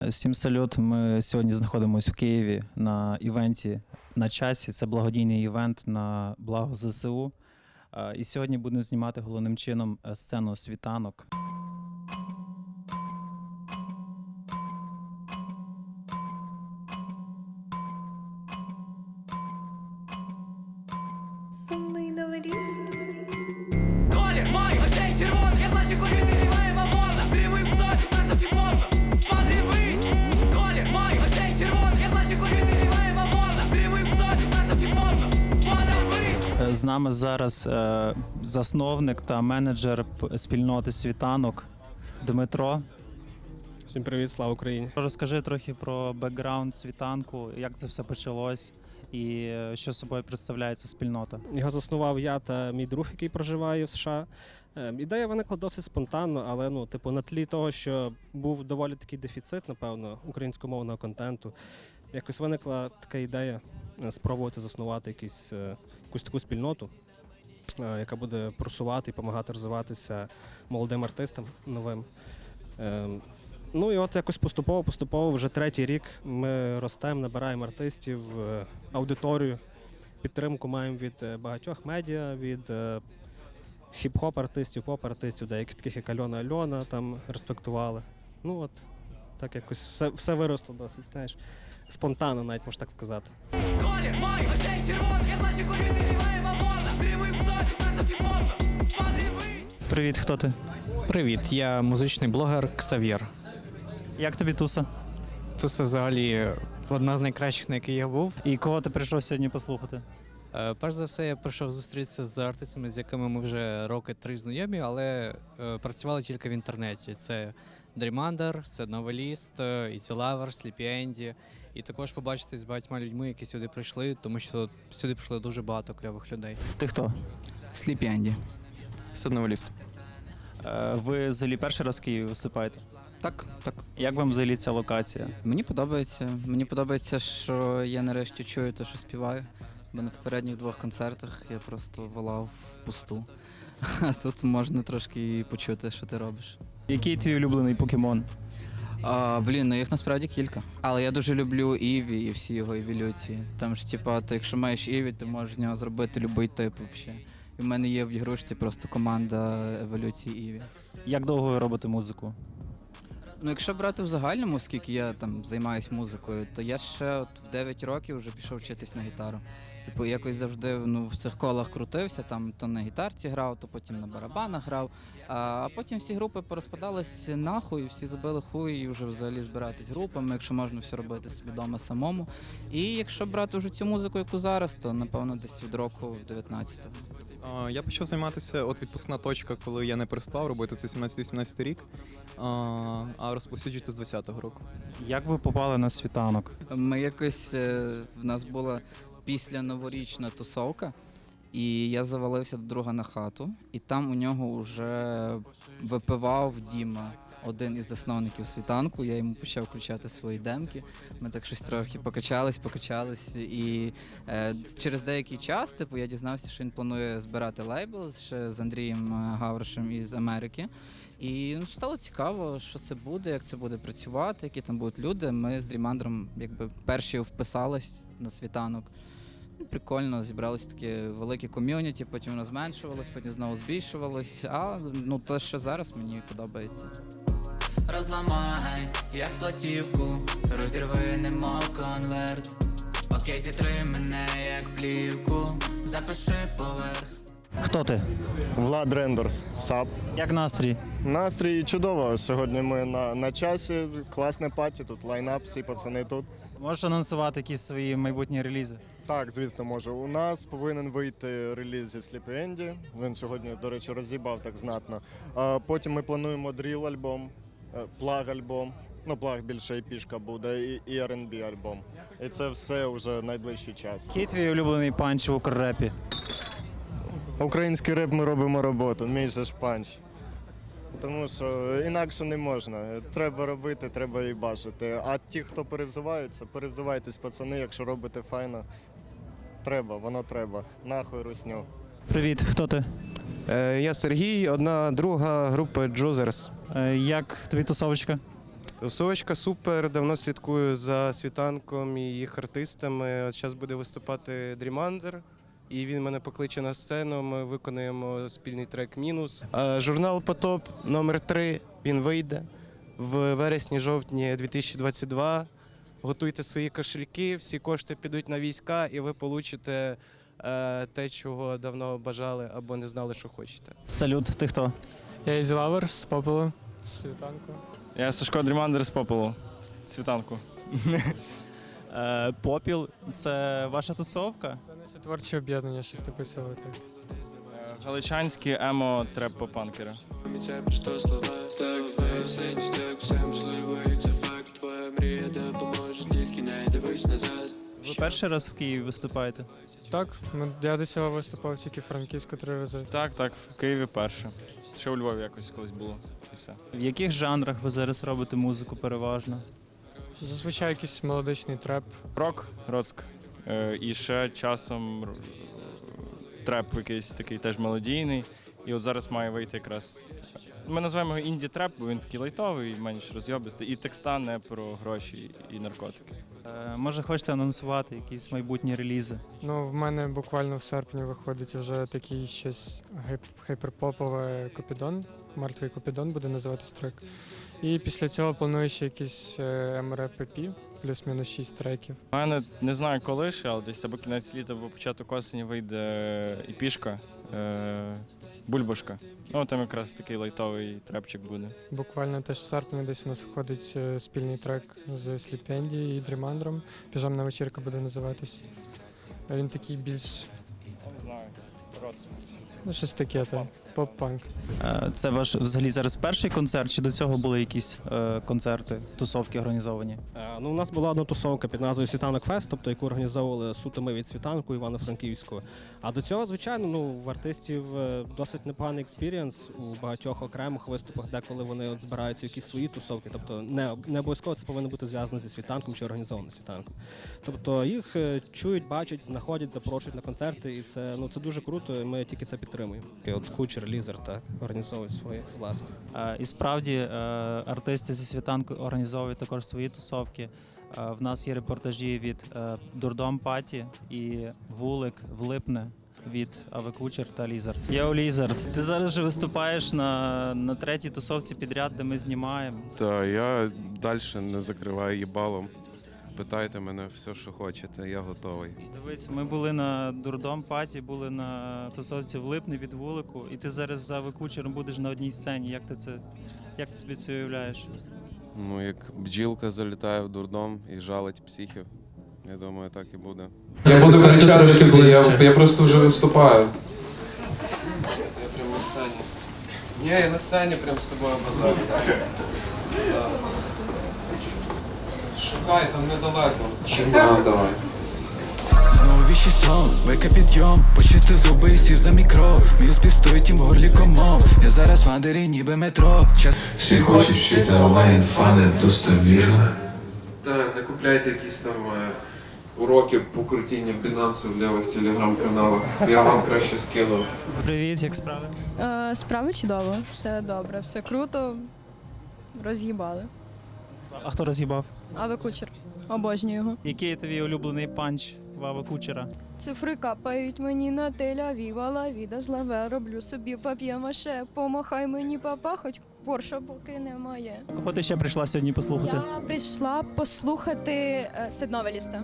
Всім салют. Ми сьогодні знаходимося в Києві на івенті на часі. Це благодійний івент на благо ЗСУ. Е, І сьогодні будемо знімати головним чином е, сцену світанок. Нами зараз е, засновник та менеджер спільноти світанок Дмитро. Всім привіт, слава Україні. Розкажи трохи про бекграунд світанку, як це все почалось і е, що собою представляє ця спільнота. Його заснував я та мій друг, який проживає в США. Ем, Ідея виникла досить спонтанно, але ну, типу, на тлі того, що був доволі такий дефіцит, напевно, українськомовного контенту. Якось виникла така ідея е, спробувати заснувати якісь, е, якусь таку спільноту, е, яка буде просувати і допомагати розвиватися молодим артистам новим. Ем, Ну і от якось поступово, поступово, вже третій рік ми ростемо, набираємо артистів, е, аудиторію. Підтримку маємо від е, багатьох медіа, від е, хіп-хоп артистів, поп-артистів, деяких таких як Альона Альона там респектували. Ну от так якось все, все виросло досить, знаєш, спонтанно, навіть можна так сказати. Колір моїх очей червоний, я плачу, коли не ріває мавона Стримую в щоб чіпоно Подивись Привіт, хто ти? Привіт, я музичний блогер Ксав'єр. Як тобі туса? Це взагалі одна з найкращих, на якій я був. І кого ти прийшов сьогодні послухати? Е, Перш за все, я прийшов зустрітися з артистами, з якими ми вже роки три знайомі, але е, працювали тільки в інтернеті. Це Dreamander, це Новеліст, Easy Lover, Sleepy Andy. І також побачитись з багатьма людьми, які сюди прийшли, тому що сюди прийшло дуже багато кльових людей. Ти хто? Сліпі Енді. Садноваліст. Е, Ви взагалі перший раз в Києві виступаєте? Так, так. Як вам взагалі ця локація? Мені подобається. Мені подобається, що я нарешті чую те, що співаю. Бо на попередніх двох концертах я просто волав в пусту. А тут можна трошки почути, що ти робиш. Який твій улюблений покемон? А, блін, ну їх насправді кілька. Але я дуже люблю Іві і всі його еволюції. Там ж, типа, ти, якщо маєш Іві, ти можеш з нього зробити будь-який тип взагалі. І в мене є в ігрушці просто команда еволюції Іві. Як довго ви робите музику? Ну, якщо брати в загальному, скільки я там займаюся музикою, то я ще от в 9 років вже пішов вчитись на гітару. Типу, якось завжди ну, в цих колах крутився, там то на гітарці грав, то потім на барабанах грав. А потім всі групи порозпадались нахуй, всі забили хуй і вже взагалі збиратись групами, якщо можна все робити собі вдома самому. І якщо брати вже цю музику, яку зараз, то напевно десь від року 19-го. Я почав займатися от відпускна точка, коли я не перестав робити це 17-18 рік, а, а з 20-го року. Як ви попали на світанок? Ми якось е, в нас була після новорічна тусовка, і я завалився до друга на хату, і там у нього вже випивав Діма. Один із засновників світанку, я йому почав включати свої демки. Ми так щось трохи покачались, покачались. І е, через деякий час, типу, я дізнався, що він планує збирати лейбл ще з Андрієм Гавришем із Америки. І ну, стало цікаво, що це буде, як це буде працювати, які там будуть люди. Ми з Дрімандром якби перші вписались на світанок. Прикольно, зібралось таке велике ком'юніті, потім воно зменшувалось, потім знову збільшувалось. А ну те, що зараз мені подобається. Розламай, як платівку, розірви немов конверт. Окей, зітри мене як плівку, запиши поверх. Хто ти? Влад Рендерс, САП. Як настрій? Настрій чудово. Сьогодні ми на, на часі. Класне паті, тут лайнап, всі пацани тут. Можеш анонсувати якісь свої майбутні релізи? Так, звісно, може. У нас повинен вийти реліз зі Sleepy Andy. Він сьогодні, до речі, роз'їбав так знатно. А потім ми плануємо дріл альбом, плаг альбом. Ну, плаг більше епішка буде, і, і R&B альбом. І це все вже найближчий час. Який твій улюблений панч в укррепі? Український реп ми робимо роботу, мій же ж панч. Тому що інакше не можна. Треба робити, треба і бачити. А ті, хто перевзуваються, перевзувайтесь, пацани, якщо робите файно. Треба, воно треба. Нахуй русню. Привіт, хто ти? Е, Я Сергій, одна друга групи Джузерс. Е, Як тобі тусовочка? Тусовочка супер. Давно слідкую за світанком і їх артистами. От зараз буде виступати Дрімандер. І він мене покличе на сцену. Ми виконуємо спільний трек Мінус. Журнал Потоп номер 3 Він вийде в вересні-жовтні 2022. Готуйте свої кошельки, всі кошти підуть на війська, і ви получите е, те, чого давно бажали або не знали, що хочете. Салют, ти хто? Я Ізілавер з попелу, з світанку. Я Сашко Дрімандер з попелу. Світанку. Е, Попіл це ваша тусовка? Це наше творче об'єднання, щось таке цього так. Е, Галичанські емо треп дивись назад. Ви перший раз в Києві виступаєте? Так, я до цього виступав тільки в Франківську три рази. Так, так, в Києві перше. Ще у Львові якось колись було. І все. В яких жанрах ви зараз робите музику переважно? Зазвичай якийсь мелодичний треп. Рок, роцк. Е, і ще часом треп якийсь такий теж мелодійний. І от зараз має вийти якраз. Ми називаємо його інді-треп, бо він такий лайтовий, менш розйобистий. І текста не про гроші і наркотики. Е, Може, хочете анонсувати якісь майбутні релізи? Ну, в мене буквально в серпні виходить вже такий щось гіперпопове Купідон. Мертвий Купідон буде називатись трек. І після цього планую ще якийсь е, МРПП, плюс-мінус 6 треків. У мене не знаю коли ще, але десь або кінець літа, або початок осені вийде і пішка. Е, бульбашка. Ну там якраз такий лайтовий трепчик буде. Буквально теж в серпні десь у нас виходить е, спільний трек з Сліпенді і Дрімандром. Піжамна вечірка буде називатись. Він такий більш не знаю. Роцк. Ну, щось таке, та поп-панк. Е, Це ваш взагалі зараз перший концерт, чи до цього були якісь е, концерти, тусовки організовані? Е, Ну, у нас була одна тусовка під назвою Світанок Фест, тобто яку організовували суто ми від світанку Івано-Франківського. А до цього, звичайно, ну в артистів досить непоганий експірієнс у багатьох окремих виступах, деколи вони от збираються в якісь свої тусовки. Тобто не, не обов'язково це повинно бути зв'язано зі світанком чи організовано світанком. Тобто їх чують, бачать, знаходять, запрошують на концерти, і це ну це дуже круто. і Ми тільки це підтримуємо. І от кучер, лізер так організовують свої власне. Е, І справді е, артисти зі світанку організовують також свої тусовки. Е, В нас є репортажі від Дурдом Паті і Вулик Влипне від Аве Кучер та Лізер. Йоу, Лізард, ти зараз вже виступаєш на, на третій тусовці підряд, де ми знімаємо. Та я далі не закриваю їбалом. Питайте мене все, що хочете, я готовий. Дивись, ми були на Дурдом Паті, були на тусовці в Липне від Вулику, і ти зараз за Аве Кучером будеш на одній сцені. Як ти це як ти собі це уявляєш? Ну, як бджілка залітає в дурдом і жалить психів. Я думаю, так і буде. Я буду кричати, коли я, я просто вже виступаю. Я прям на сцені. Ні, я на сцені прям з тобою базарю. Шукай, там недалеко. А, давай. Знову віщий сон, века підйом, почистив зуби і сів за мікро. Мій успіх стоїть їм в горлі комом. Я зараз в андері, ніби метро. Час Всі хочуть вчити онлайн, фани достовірно. Так, не купляйте якісь там е, уроки по крутінню Binance в лівих телеграм-каналах. Я вам краще скину. Привіт, як справи? Е, справи чудово, все добре, все круто. Роз'їбали. А хто роз'їбав? А ви кучер. Обожнюю його. Який твій улюблений панч Вава Кучера? Цифри капають мені на теля-віва, лавіда злаве, роблю собі пап'є-маше. Помахай мені папа, хоч Порша поки немає. Кого ти ще прийшла сьогодні послухати? Я прийшла послухати е, Седновеліста.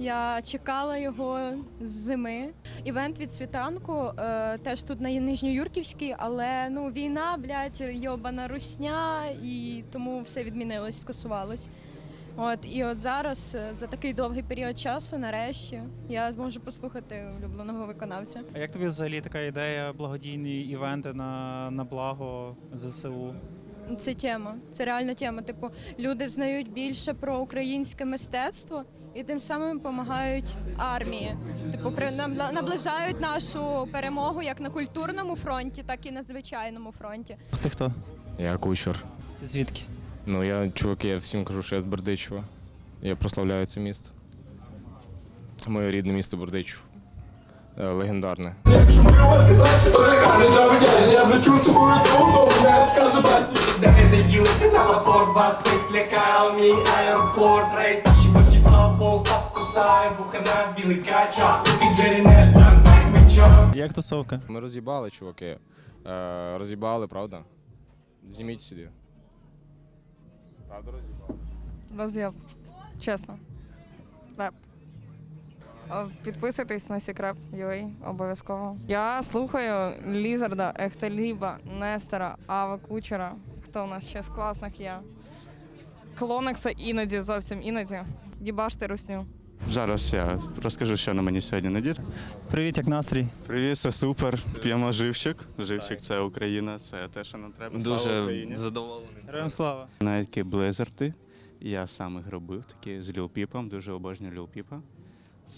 Я чекала його з зими. Івент від світанку е, теж тут на Нижньоюрківській, але ну війна, блядь, йобана русня, і тому все відмінилось, скасувалось. От і от зараз е, за такий довгий період часу, нарешті, я зможу послухати улюбленого виконавця. А як тобі взагалі така ідея благодійні івенти на, на благо ЗСУ? Це тема, це реальна тема. Типу, люди взнають більше про українське мистецтво і тим самим допомагають армії. Типу, при наближають нашу перемогу як на культурному фронті, так і на звичайному фронті. Ти хто? Я кучер. Звідки? Ну я чуваки, я всім кажу, що я з Бердичева. Я прославляю це місто. Моє рідне місто Бердичев. Е, Легендарне. Я не чую, буде давно, не де ви доїлися на лапорт Вас хтось мій аеропорт Рейс, наші башки флоу, вас кусає Вухана в білий кача, і Джері не штан, мечом Як тусовка? Ми роз'їбали, чуваки. Е, роз'їбали, правда? Зніміть сюди. Правда роз'їбали? Роз'єб. Чесно. Реп. Підписуйтесь на Сікреп UA обов'язково. Я слухаю Лізарда, Ехтеліба, Нестера, Ава Кучера. Хто у нас ще з класних є? Клонекса іноді, зовсім іноді. Дібашти русню. Зараз я розкажу, що на мені сьогодні надіт. Привіт, як настрій? Привіт, все супер. П'ємо живчик. Живчик це Україна, це те, що нам треба. Слава Дуже Україні. задоволений. Героям слава. Навіть такі близерти. Я сам їх робив, такі з Ліл Піпом, дуже обожнюю Ліл Піпа.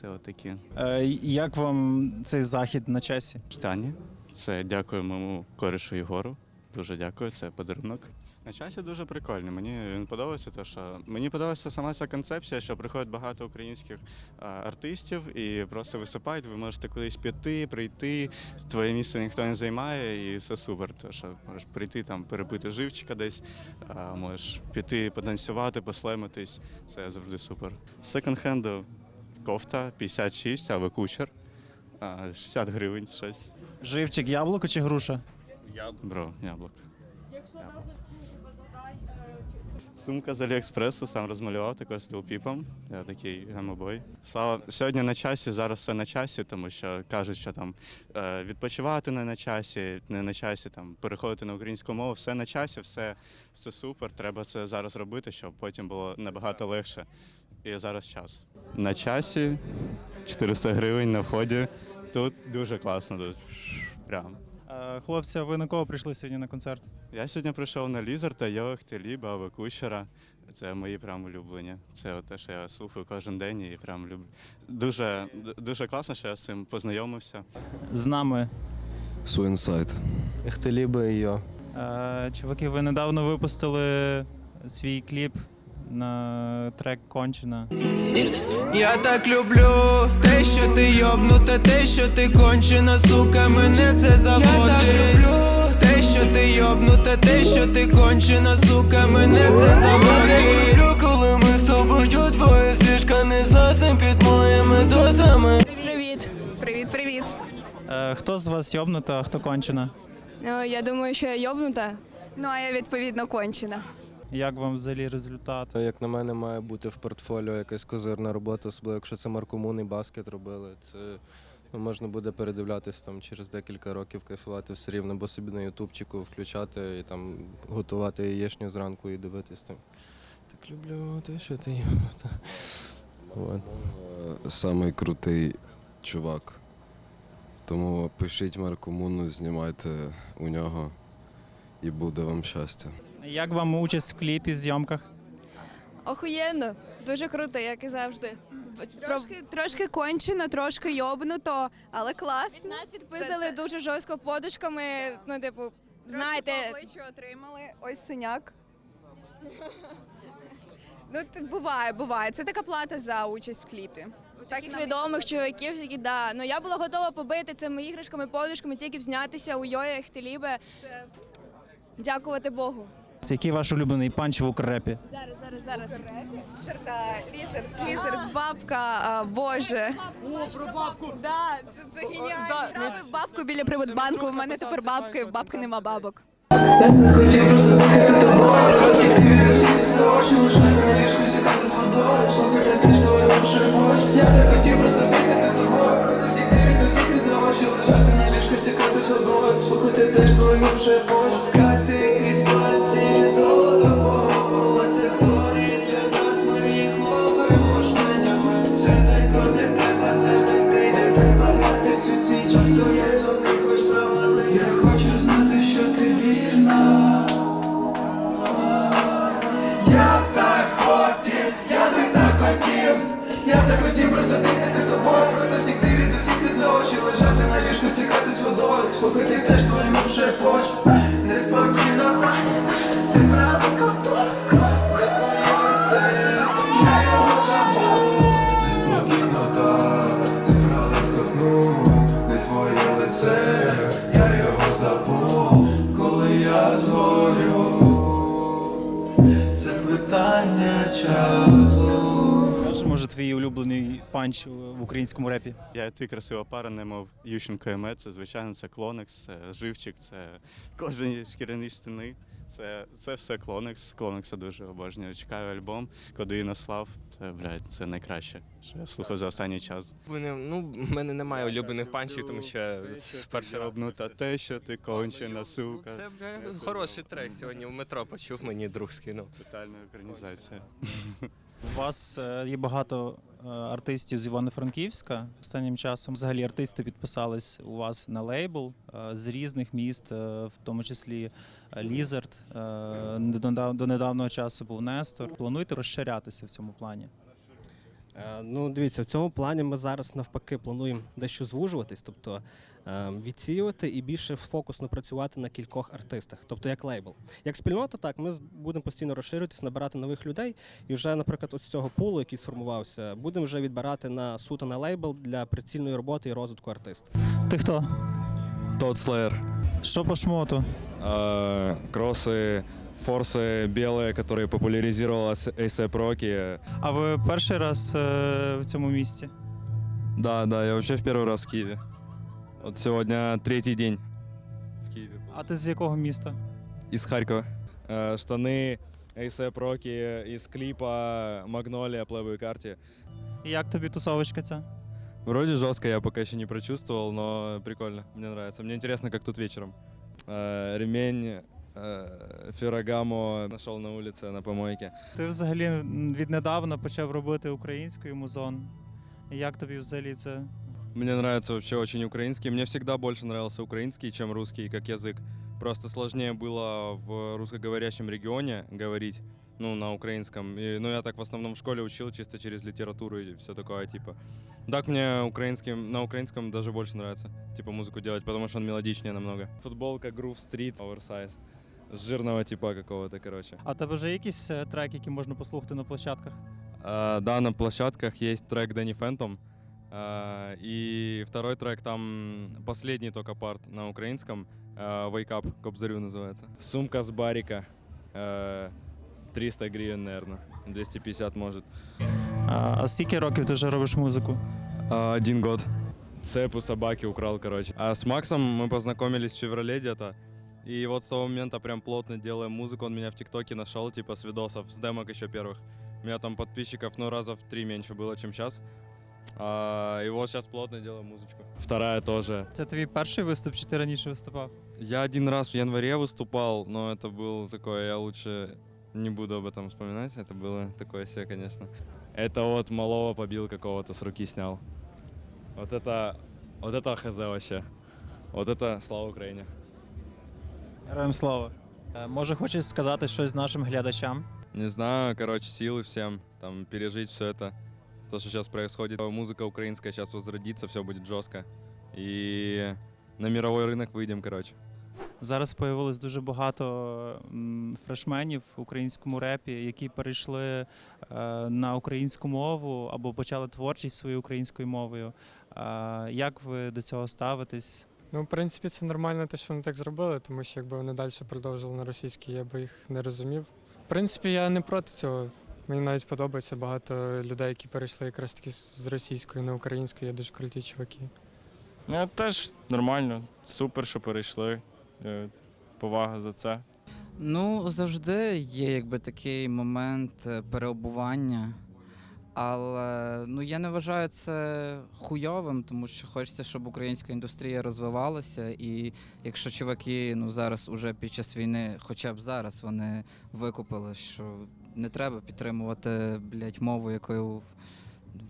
Це отакі Е, як вам цей захід на часі? штані. Це дякую моєму корешу Єгору. Дуже дякую, це подарунок. На часі дуже прикольний. Мені він подобається, те, що мені подобається сама ця концепція, що приходить багато українських а, артистів і просто виступають. Ви можете кудись піти, прийти. Твоє місце ніхто не займає, і це супер. То що можеш прийти там, перепити живчика десь, а, можеш піти потанцювати, послемитись. Це завжди супер. Секонд-хенду кофта 56, а ви кучер. А, 60 гривень щось. Живчик, яблуко чи груша? Бро, яблуко. Сумка з Аліекспресу, сам розмалював також з Лілпіпом. Я такий гемобой. Слава сьогодні на часі, зараз все на часі, тому що кажуть, що там е, відпочивати не на часі, не на часі, там переходити на українську мову, все на часі, все це супер. Треба це зараз робити, щоб потім було набагато легше. І зараз час. На часі 400 гривень на вході. Тут дуже класно. Тут прям. Е, хлопці, ви на кого прийшли сьогодні на концерт? Я сьогодні прийшов на Лізер та Йох, Теліба, Ави Кучера. Це мої прям улюблені. Це те, що я слухаю кожен день і прям люблю. Дуже, дуже класно, що я з цим познайомився. З нами. Суінсайд. Ехтеліба і я. Е, чуваки, ви недавно випустили свій кліп на трек Кончена. Я так люблю те, що ти йобнута, те, що ти кончена, сука, мене це заводить. Я так люблю те, що ти йобнута, те, що ти кончена, сука, мене це заводить. Я так люблю, коли ми з тобою твоя свічка не злазим під моїми дозами. Привіт. Привіт, привіт. Е, хто з вас йобнута, а хто кончена? Ну, я думаю, що я йобнута. Ну, а я відповідно кончена. Як вам взагалі результат? Як на мене, має бути в портфоліо якась козирна робота, особливо якщо це Маркомун і баскет робили. Це ну, можна буде передивлятись там через декілька років, кайфувати все рівно, бо собі на ютубчику включати і там готувати яєчню зранку і дивитись там. Так люблю те, що ти йобнута. От. Самий крутий чувак. Тому пишіть Маркомуну, знімайте у нього і буде вам щастя. Як вам участь в кліпі, зйомках? Охуєнно. Дуже круто, як і завжди. Трошки, трошки кончено, трошки йобнуто, але класно. Від нас відпиздили дуже жорстко подушками. Ну, типу, знаєте, Знаєте, отримали ось синяк. Ну, це буває, буває. Це така плата за участь в кліпі. таких відомих чоловіків, які да. Ну я була готова побити цими іграшками, подушками, тільки б знятися у Йоя Хтелібе. Дякувати Богу. Який ваш улюблений панч в укрепі? Зараз, зараз, зараз. Лізер, лізер, бабка, а, боже. О, про бабку! Да, це, це геніально. Грали бабку біля Приватбанку. У мене тепер бабки, в бабки нема бабок. це улюблений в українському репі? Я і ти красива пара, немов Ющенко і Мед. Це звичайно, це Клонекс, це живчик, це кожен шкіряні штани. Це, це все Клонекс. Клонекса дуже обожнюю. Чекаю альбом, коли наслав. Це, блядь, це найкраще, що я слухав за останній час. Вони, ну, в мене немає улюблених панчів, тому що. Ну та те, що ти кончена сука. Це бля, хороший трек сьогодні в метро почув, мені друг скинув. Тотальна екранізація. У вас е, є багато е, артистів з Івано-Франківська. Останнім часом взагалі артисти підписались у вас на лейбл е, з різних міст, в тому числі Лізард. До недавнього часу був Нестор. Плануєте розширятися в цьому плані? Ну, дивіться, в цьому плані ми зараз навпаки плануємо дещо звужуватись, тобто відсіювати і більше фокусно працювати на кількох артистах, тобто як лейбл. Як спільнота, так ми з- будемо постійно розширюватись, набирати нових людей. І вже, наприклад, ось з цього пулу, який сформувався, будемо вже відбирати на суто на лейбл для прицільної роботи і розвитку артиста. Ти хто? Тот Slayer. Що по шмоту? Э, кроссы, форсы белые, которые популяризировала ASAP Rocky. А ви перший раз е, в цьому місці? Да, да, я вообще в первый раз в Киеве. Вот сегодня третий день в Киеве. А ти з якого міста? Из Харькова. Э, штаны ASAP Rocky из клипа Магнолия Playboy карте. І як тобі тусовочка ця? Вроде жестко, я пока еще не прочувствовал, но прикольно, мне нравится. Мне интересно, как тут вечером. Э, ремень э, Феррагамо нашел на улице на помойке. Ти взагалі м, віднедавна почав робити українською музон. Як тобі взагалі це? Мне нравится вообще очень украинский. Мне всегда больше нравился украинский, чем русский как язык. Просто сложнее было в русскоговорящем регионе говорить, ну, на украинском. И, ну, я так в основном в школе учил чисто через литературу и все такое, типа. Так мне украинским, на украинском даже больше нравится, типа, музыку делать, потому что он мелодичнее намного. Футболка Groove Street, оверсайз. С жирного типа какого-то, короче. А тебе вже якісь е, треки, які можна послухати на площадках? А, да, на площадках есть трек Дэнни Фэнтом. А, и второй трек там последний только парт на украинском. а, Wake Up, Кобзарю называется. Сумка с барика. а, 300 гривен, наверное. 250 может. А, а скільки років ти вже робиш музику? А, один год. Цеп у собаки украл, короче. А с Максом мы познакомились в феврале где-то. И вот с того момента прям плотно делаем музыку. Он меня в ТикТоке нашел, типа с видосов, с демок еще первых. У меня там подписчиков, ну, раза в три меньше было, чем сейчас. А, и вот сейчас плотно делаем музычку. Вторая тоже. Це твій перший виступ, чи ти раніше виступав? Я один раз в январе выступал, но это был такое, я лучше не буду об этом вспоминать. Это было такое себе, конечно. Это вот малого побил какого-то с руки снял. Вот это, вот это хз вообще. Вот это слава Украине. Героям слава. Е, Може, хочеш сказати щось нашим глядачам? Не знаю, короче, силы всем там пережить все это. То, что сейчас происходит. Музыка украинская сейчас возродится, все будет жестко. И на мировой рынок выйдем, короче. Зараз появилось дуже багато м, фрешменів в українському репі, які перейшли е, на українську мову або почали творчість своєю українською мовою. Е, як ви до цього ставитесь? Ну, в принципі, це нормально те, що вони так зробили, тому що якби вони далі продовжували на російській, я би їх не розумів. В принципі, я не проти цього. Мені навіть подобається багато людей, які перейшли якраз таки з російської на українську, є дуже круті чуваки. Ну, теж нормально, супер, що перейшли. Е, Повага за це. Ну, завжди є якби такий момент е, переобування. Але ну я не вважаю це хуйовим, тому що хочеться, щоб українська індустрія розвивалася. І якщо чуваки ну зараз уже під час війни, хоча б зараз вони викупили, що не треба підтримувати блядь, мову, якою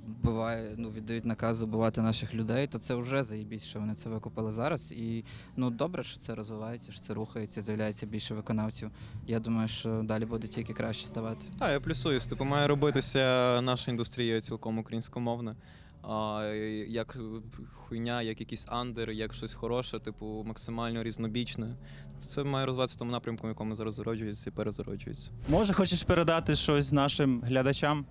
вбиває, ну віддають наказ вбивати наших людей, то це вже заєбісь, що вони це викупили зараз. І ну добре, що це розвивається, що це рухається, з'являється більше виконавців. Я думаю, що далі буде тільки краще ставати. Так, я плюсуюсь. Типу, має робитися наша індустрія цілком українськомовна. А як хуйня, як якийсь андер, як щось хороше, типу максимально різнобічне. Це має розвиватися в тому напрямку, в якому зараз зароджується і перезароджується. Може, хочеш передати щось нашим глядачам?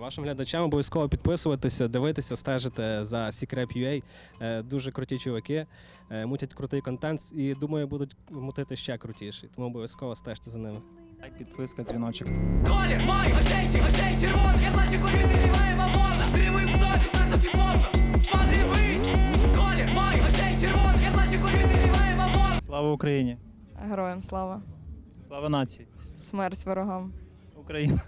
Вашим глядачам обов'язково підписуватися, дивитися, стежити за Secrep.ua. Е, Дуже круті чуваки, е, мутять крутий контент і думаю, будуть мутити ще крутіший. Тому обов'язково стежте за ними. Підписка, дзвіночок. Колір моїх очей, чи очей червоних, як наче коліти ріває бавовна. Стримуй в собі, все що вчіпонно. Подивись, колір моїх очей червоних, як наче коліти ріває бавовна. Слава Україні! Героям слава. Слава нації! Смерть ворогам. Україна!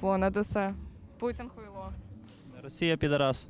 Понад усе. Путін хуйло. Росія підарас.